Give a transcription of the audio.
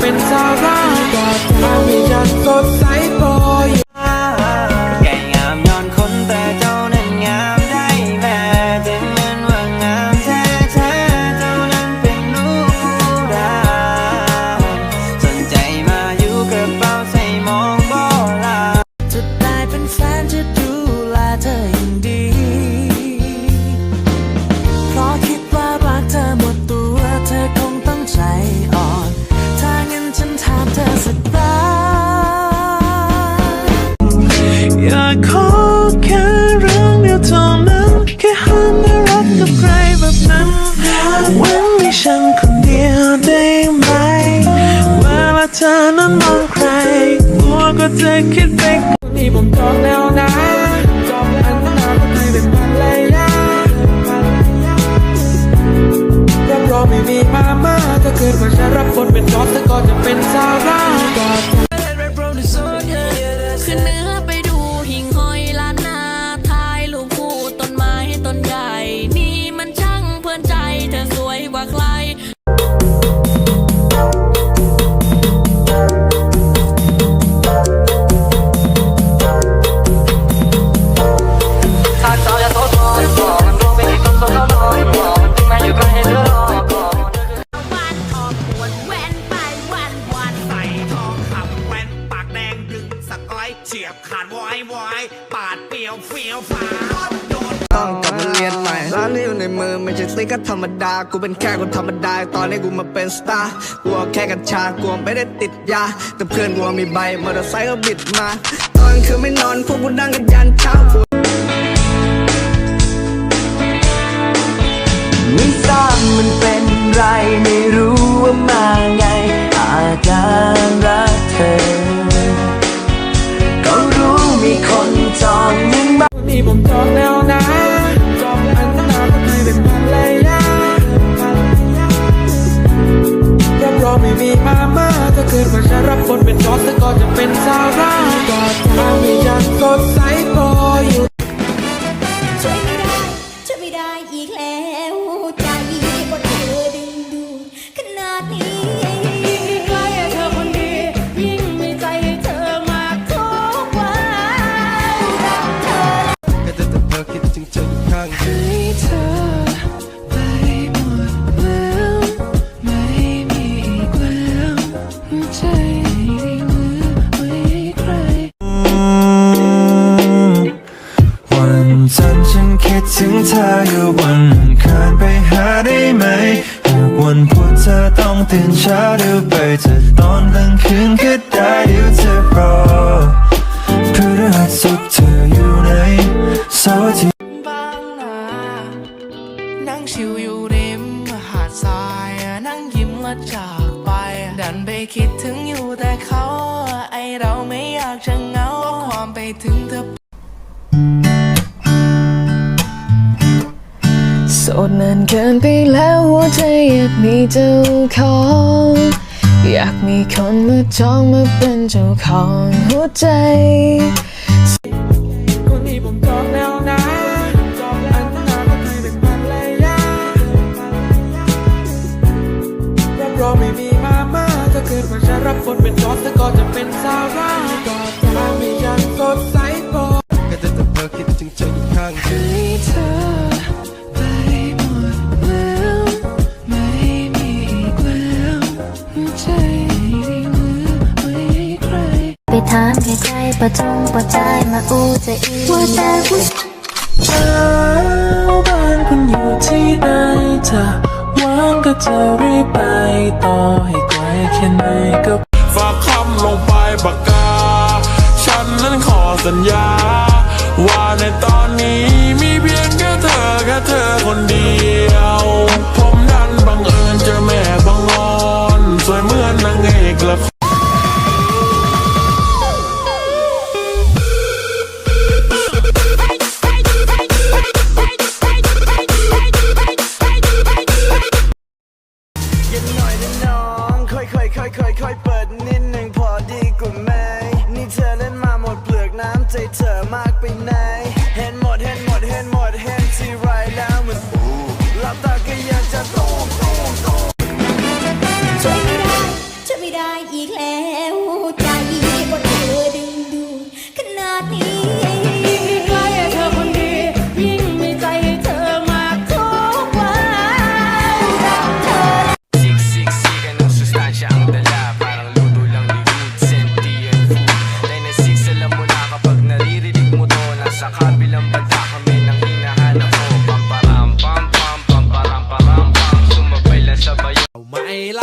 happens alright. ขอแค่เรื่องเดียวเท่านั้น แค่หันมารักกับใครแบบนั้นเวันให้ฉันคนเดียวได้ไหม เวลาเธอนั้นมองใครกลัวก็จะคิดไป ต้องกลับมาเรียนใหม่ร้านที่อยู่ในมือไม่ใช่สติ๊กเกอธรรมดา กูเป็นแค่คนธรรมดา ตอนนี้กูมาเป็นสตาร์กูเอาแค่กัญชา กูไม่ได้ติดยา แต่เพื่อนกูมีใบ มอเตอร์ไซค์ก็บิดมา ตอนคือไม่นอนพวกกูนั่งกันยันเช้า ตื่นเช้าดี๋วไปเจอตอนกลางคืนก็ได้เดี๋ยวจะรอเพื่ฤหัสศุขเธออยู่ในสาร์อาทิต อดนานเกินไปแล้วหัวใจอยากมีเจ้าของอยากมีคนมาจองมาเป็นเจ้าของหัวใจ ถามใครๆประทงประจายมาอู้จะอีว่าแต่ผู้เช้าบ้านคุณอยู่ที่ไหนจะว่างก็จะรีบไปต่อให้ไกลแค่ไหนก็ฝากคำลงไปปากกา ฉันนั้นขอสัญญา ว่าในตอนนี้มีเพียงแค่เธอแค่เธอคนเดียว เธอมากไปไหน 卖啦